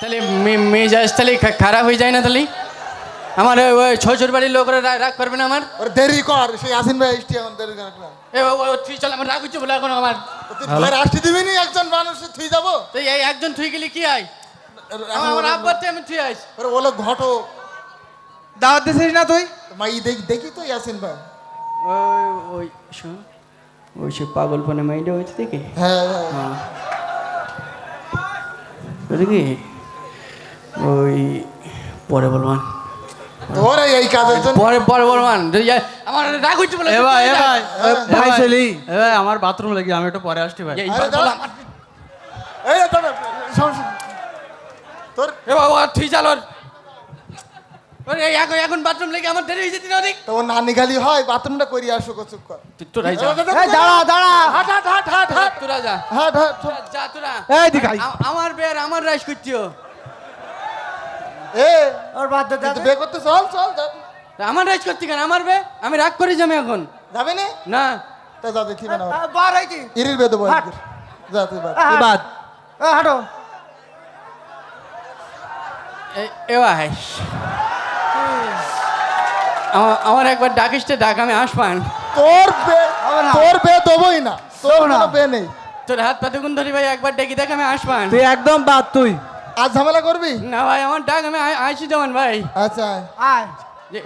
তাহলে মে- মেজাজ তাহলে খারাপ হয়ে যায় না তাহলে? আমার ওই- শ্বশুর বাড়ির লোকরা রাগ করবে না আমার? ওর দেরি কর সেই আসিন ভাই এসটি এখন দেরি কর এ ও- তুই চল আমার রাগ হচ্ছে বলে এখন আমার। তুই রাষ্ট্র দিবি নি একজন মানুষ থুই যাব। তো এই একজন থুই গেলে কি হয়? আমার আব্বার আমি থুই আইস ওরে ওলো ঘটো। দাওয়াত দিছিস না তুই? মাই দেখি দেখি তো ইয়াসিন ভাই। ওই ওই শোন ওই সে পাগলপনে মাইন্ডে হয়েছে দেখি? হ্যাঁ হ্যাঁ। হ্যাঁ। কি ওই পরে বলবান তোর এই- এই কাজের জন্য পরে পরে বলবান আমার রাগ হচ্ছে বলে এ ভাই ভাই চলি। এ আমার বাথরুম লাগি আমি একটু পরে আসছি ভাই। এই দাঁড়া। তোর এ বাবা এই এখন এখন বাথরুম লেগে আমার দেরি হয়ে যেতে তো নানি গালি হয় বাথরুমটা করি আসো চুপ কর। যা। দাঁড়া দাঁড়া। হাট হাট হাট হাট হাট। তোরা যা। হাট হাট চুপ। যা তোরা। এই আমার বের আমার রাইস করছিও এ ওর বাদ দে তুই বে করতে চল চল আমার রাইস করছি কেন? আমার বে আমি রাগ করে যাব এখন। যাবে নি? না। তা যা দেখি না বার হইতি ইরির বেদে বল যা তুই বাদ। তুই বাদ। এ হাঁটো। এ- এ ভাই আমার- আমার একবার ডাকিসটা ডাক আমি আসবান তোর বে তোর বে দেবই না। তোর না। বে নেই। তোর হাত পাতে কোন ধরি ভাই একবার ডেকে দেখ আমি আসবান তুই একদম বাদ তুই। আজ ঝামেলা করবি? না ভাই আমার ডাক আমি আই- আইসি যেমন ভাই। আচ্ছা আয়।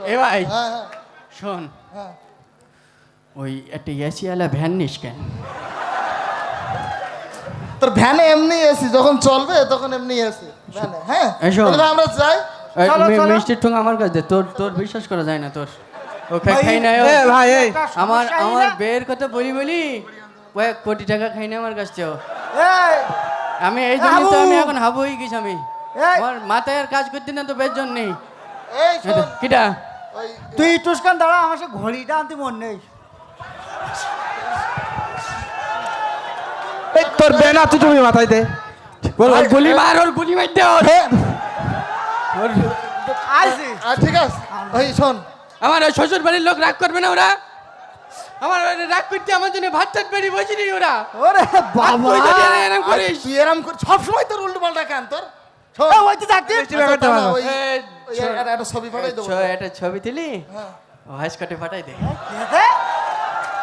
এ ভাই হ্যাঁ হ্যাঁ। শোন। হ্যাঁ। ওই একটা এসিওয়ালা ভ্যান নিস কেন? তোর ভ্যানে এমনি এসি যখন চলবে তখন এমনি এসি। ভ্যানে হ্যাঁ? আমরা যাই। মিষ্টির ঠোঙা আমার কাছে তোর তোর বিশ্বাস করা যায় না তোর। ও খাই খাই না ভাই আমার আমার বের কথা বলি বলি। কয়েক কোটি টাকা খাই না আমার কাছ আমি এই জন্য তো আমি এখন হাবু হয়ে গেছি আমি। আমার মাথায় আর কাজ করতে না তো বের জন্য কিটা? তুই টুসকান দাঁড়া আমার সে ঘড়িটা আনতে মন নেই। তোর বেনা তুই তুমি মাথায় দে। গুলি মার ওর গুলি মার দে ঠিক আছে। ওই শোন আমার শ্বশুর বাড়ির লোক রাগ করবে না ওরা? আমার ওই রাগ করতে আমার জন্য ভাত টাত বেরিয়ে বসে নি ওরা ওরে বাবা। আর করিস? তুই এরম কর সব সময় তোর উল্টো পাল্টা কেন তোর? ওই তো থাকতে ওই- একটা- ছবি পাঠাই দেবো একটা ছবি তুলি? হ্যাঁ। হাইস কাটে পাঠাই দে।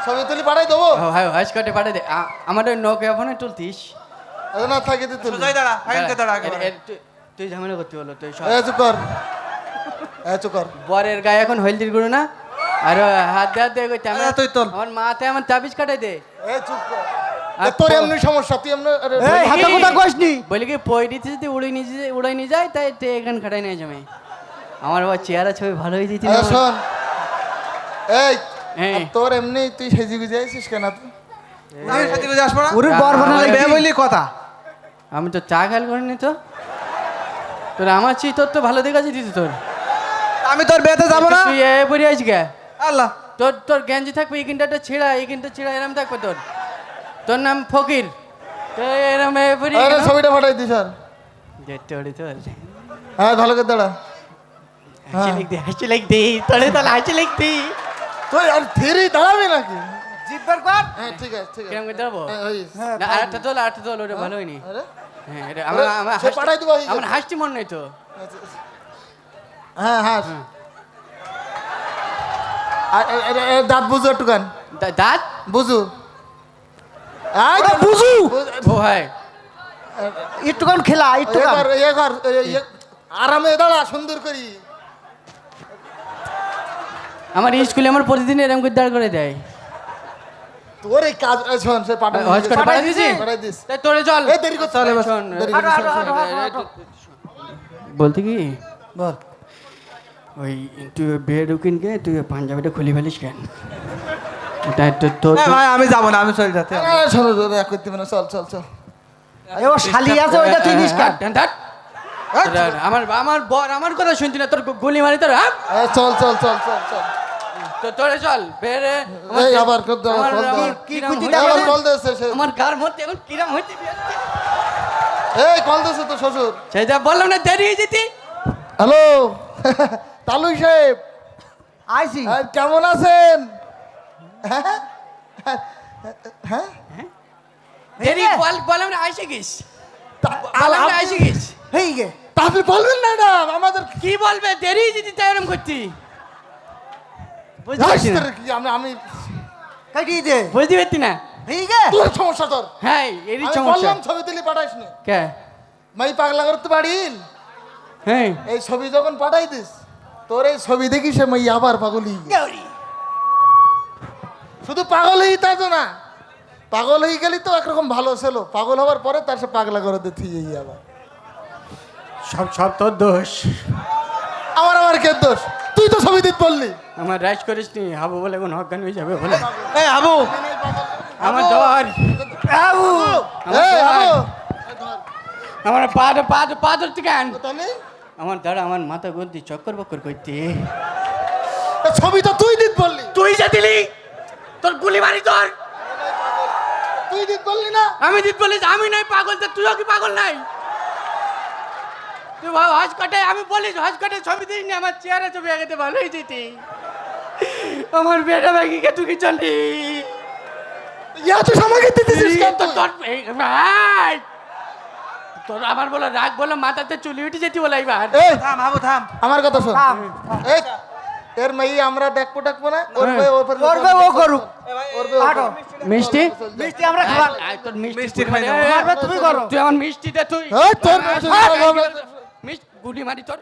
ছবি তুলি পাঠাই দেবো? ও, হাই হাইস কাটে পাঠাই দে। আমার ওই নোকিয়া ফোনে তুলতিস? না থাকে তুই তুলি। দাঁড়া এ- তুই- তুই ঝামেলা করতে হলো তুই সব- এ চুপ কর। এ চুপ কর। বরের গায়ে এখন হলদির গুঁড়ো না? আর হাত হাত কইতে আমি- তুই তোল। আমার মাথায় আমার তাবিজ কাটাই দে। এ চুপ কর। আর তোর এমনি সমস্যা তুই এমনি আরে, এই হাতে কথা বলি কি পয়ডিতে যদি উড়ে নিয়ে যায় উড়াই যায় তাই তে এখান খাটাই নিয়ে যাবে। আমার বাবা চেহারা ছবি ভালো হয়ে যেত এ, শোন। এই হ্যাঁ। তোর এমনি তুই সেজি গুজে আইছিস কেন? তুই ওরে বর বানালে বে বললি কথা। আমি তো চা খেয়াল করিনি তো। তোর আমার চেয়ে তোর তো ভালো দিদি তোর। আমি তোর বেতে যাব না? তুই এ আছিস গে। আল্লাহ। তোর তোর গেঞ্জি থাকবে এই কিনটা ছেঁড়া এই কিনটা ছেঁড়া এরম থাকবে তোর। তোর নাম ফকির। তো এরম এ পরে আরে ছবিটা পাঠাই দিস আর। যেতে ওরে তোর হ্যাঁ ভালো করে দাঁড়া। হাসি লিখ দে হাসি লিখ দে তোরে তো হাসি লিখ দে তুই আর ধীরে দাঁড়াবি নাকি? জিব্বার কর। হ্যাঁ ঠিক আছে ঠিক আছে। কিরম করে দেবো হ্যাঁ, ওই না আরেকটা তোল ওটা ভালো হয়নি। আরে। হ্যাঁ আমার আমার মন নেই তো। হ্যাঁ হ্যাঁ। দাঁত বুঝু একটু গান দাঁত? বুঝু। বুঝু। ও হয় একটুখান খেলা একটু আরামে দাঁড়া সুন্দর করি। আমার স্কুলে আমার প্রতিদিন এরকম করে দাঁড় করে দেয়। তোর এই কাজ শোন সে পাঠাই তোরে চল। দেরি শোন। বলতে কি? বল। ওই তুই বিয়ে কে তুই পাঞ্জাবিটা খুলে ফেলিস কেন? তাই তো তোর ভাই আমি যাব না আমি চলে যাতে এক করতে না চল চল চল। এ ও শালি আছে ওইটা তুই নিস। তোর- আমার আমার বর আমার কথা শুনছি না তোর গুলি মারি তোর হ্যাঁ? চল চল চল চল চল। তো তোরে চল বেরে এই আবার কর দাও, কল দাও। কি কিরাম কুতি কল দিয়েছে সে। আমার গার মধ্যে এখন কিরাম হইতে এই কল দিয়েছে তো শ্বশুর। সেটা বললাম না দেরি হয়ে যেতি। হ্যালো? তালুই সাহেব। আইসি। আর কেমন আছেন? হ্যাঁ হ্যাঁ দেরি বল বললাম না আইসে বললাম না আইসে হেই গে। তা আপনি বলবেন না এটা আমাদের কি বলবে? দেরি যদি তাই এরম করছি বুঝতে পারছি না। আমি আমি কাটিয়ে দে বুঝতে পারছি না। হেই গে। তোর সমস্যা তোর। হ্যাঁ এরই সমস্যা। বললাম ছবি তুলি পাঠাইস নি। কে? মাই পাগলা করতে পারিল? হ্যাঁ এই ছবি যখন পাঠাই দিস তোর এই ছবি দেখি সে মাই আবার পাগলি শুধু পাগল হই তা তো না পাগল হয়ে গেলি তো একরকম ভালো ছিল। পাগল হওয়ার পরে তার সে পাগলা করে দিতে এই আবার। সব সব তোর দোষ। আমার আমার কে দোষ? তুই তো ছবি দিতে বললি। আমার রাইজ করিস নি হাবু বলে কোন হজ্ঞান হয়ে যাবে বলে। এই আবু আমার ধর। আবু আমার পা পা ধর- পা ধরতে কেন? তাহলে আমার দাঁড়া আমার মাথা গন্তি চক্কর বক্কর করতে। ছবি তো তুই দিত বললি। তুই যা দিলি তোর গুলি মারি তোর। তুই দিত বললি না। আমি দিত বলিস আমি নাই পাগল তো তুইও কি পাগল নাই? তুই ভাব হজ কাটে আমি বলিস হজ কাটে ছবি দিস নি আমার চেয়ারে ছবি আগে ভালো হয়ে যেতি আমার বেটা ব্যাগি কে তুই কি চলি ইয়া তুই আমাকে দিতেছিস কেন তোর ভাই! তোর আমার বলে রাগ বলে মাথাতে চুলি উঠে যেতি বলে এইবার। এই থাম আবু থাম। আমার কথা শোন। এই এর মাই আমরা ডাকবো ডাকবো না? ওর হ্যাঁ। ভাই করবে ও করুক। ওর ভাই ও হাঁটো। মিষ্টি? মিষ্টি আমরা খাবার তোর মিষ্টি খাই মারবে তুমি করো। তুই আমার মিষ্টি দে তুই তোর। মিষ্টি গুলি মারি তোর।